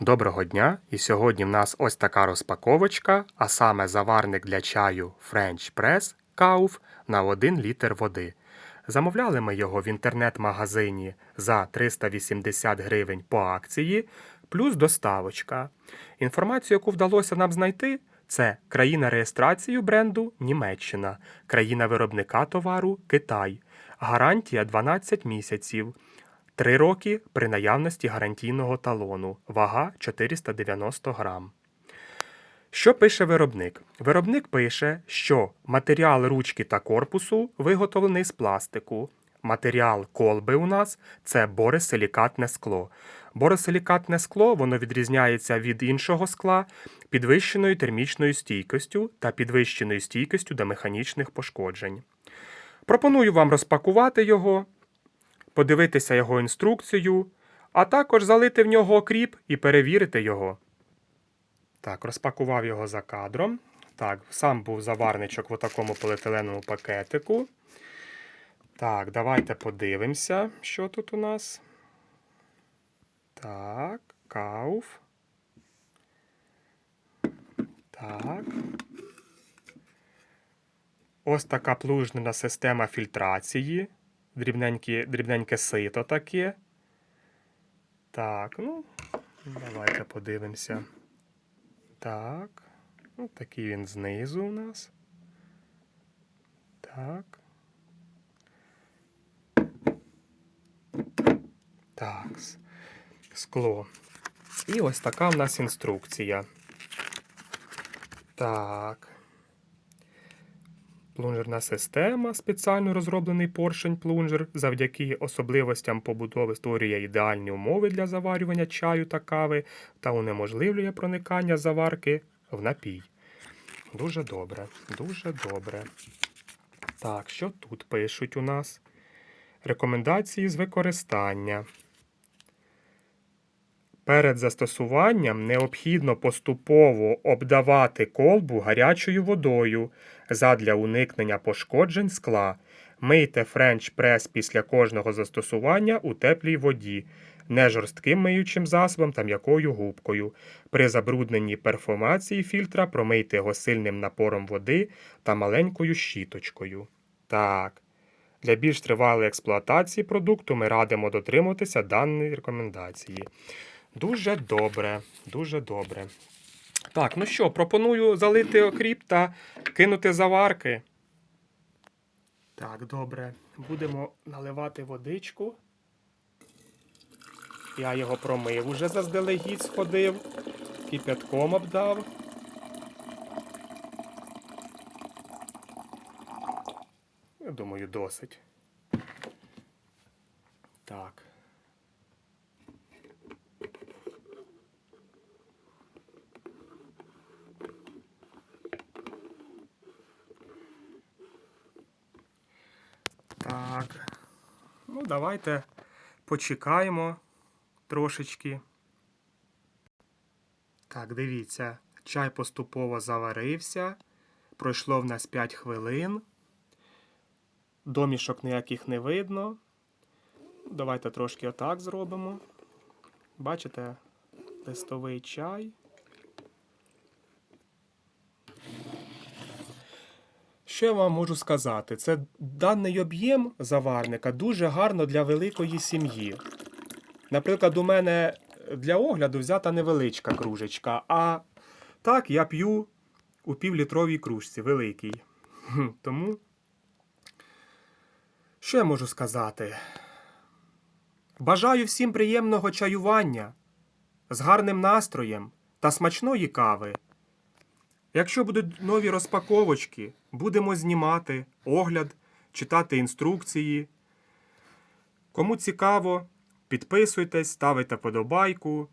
Доброго дня! І сьогодні в нас ось така розпаковочка, а саме заварник для чаю French Press Kauf на 1 літр води. Замовляли ми його в інтернет-магазині за 380 гривень по акції, плюс доставочка. Інформацію, яку вдалося нам знайти, це країна реєстрації бренду Німеччина, країна виробника товару Китай, гарантія 12 місяців. Три роки при наявності гарантійного талону. Вага 490 грам. Що пише виробник? Виробник пише, що матеріал ручки та корпусу виготовлений з пластику. Матеріал колби у нас це боресилікатне скло. Боресилікатне скло воно відрізняється від іншого скла підвищеною термічною стійкістю та підвищеною стійкістю до механічних пошкоджень. Пропоную вам розпакувати його, подивитися його інструкцію, а також залити в нього окріп і перевірити його. Так, розпакував його за кадром. Так, сам був заварничок в такому поліетиленовому пакетику. Так, давайте подивимося, що тут у нас. Так, кауф. Так. Ось така плужнена система фільтрації. Дрібненькі, дрібненьке сито таке. Так, ну, давайте подивимося. Так. Ну, такий він знизу у нас. Так. Так. Скло. І ось така в нас інструкція. Так. Плунжерна система, спеціально розроблений поршень плунжер, завдяки особливостям побудови створює ідеальні умови для заварювання чаю та кави та унеможливлює проникання заварки в напій. Дуже добре, дуже добре. Так, що тут пишуть у нас? Рекомендації з використання. Перед застосуванням необхідно поступово обдавати колбу гарячою водою задля уникнення пошкоджень скла. Мийте френч прес після кожного застосування у теплій воді, не жорстким миючим засобом та м'якою губкою. При забрудненні перформації фільтра промийте його сильним напором води та маленькою щіточкою. Так. Для більш тривалої експлуатації продукту ми радимо дотримуватися даної рекомендації. Дуже добре, дуже добре. Так, ну що, пропоную залити окріп та кинути заварки. Так, добре. Будемо наливати водичку. Я його промив уже заздалегідь сходив, кипятком обдав. Я думаю, досить. Так. Ну, давайте почекаємо трошечки. Так, дивіться, чай поступово заварився. Пройшло в нас 5 хвилин. Домішок ніяких не видно. Давайте трошки отак зробимо. Бачите, листовий чай. Що я вам можу сказати? Це даний об'єм заварника дуже гарно для великої сім'ї. Наприклад, у мене для огляду взята невеличка кружечка, а так я п'ю у півлітровій кружці великій. Тому, що я можу сказати? Бажаю всім приємного чаювання з гарним настроєм та смачної кави. Якщо будуть нові розпаковочки, будемо знімати огляд, читати інструкції. Кому цікаво, підписуйтесь, ставите подобайку.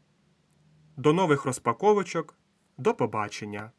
До нових розпаковочок. До побачення!